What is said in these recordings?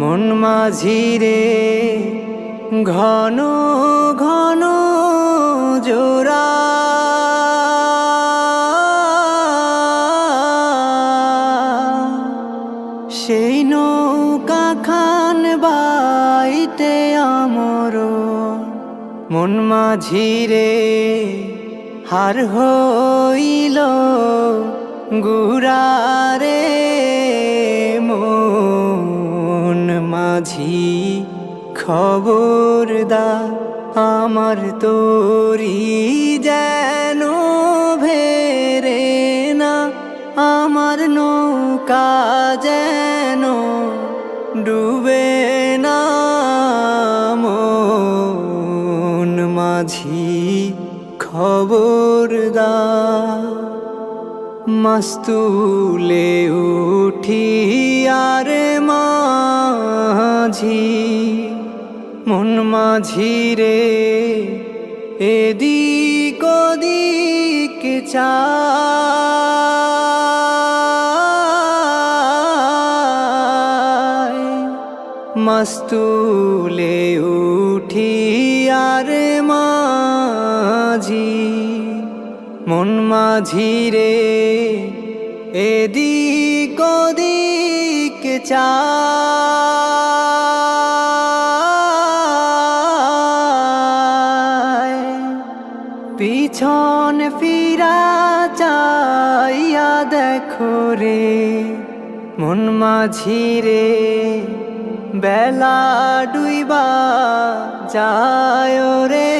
মন মাঝিরে ঘন ঘন জোড়া। সেই নৌকা খান বাইতে আমর, মন মাঝিরে হার হইল গুড়ারে মন মাঝি খবরদার, আমার তোরি যেন ভেরে না, আমার নৌকা যেন ডুবে না। মন মাঝি খবরদার, মস্তুলে উঠি আর মাঝি, মন মাঝি রে। এদিক ওদিক চায় মস্তুলে উঠি আর মাঝি, মন মাঝি রে। এদিক ওদিক চায় পিছন ফিরা চাইয়া দেখো রে, মন মাঝি রে। বেলা ডুইবা যায় রে,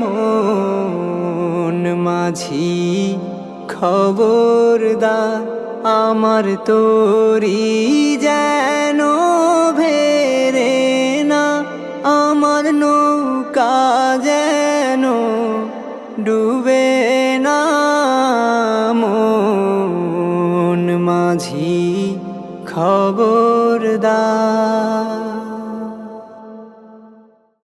মন মাঝি খবরদার আমার তোরি যেন ভেরে ডুবে না মন মাঝি খবরদার।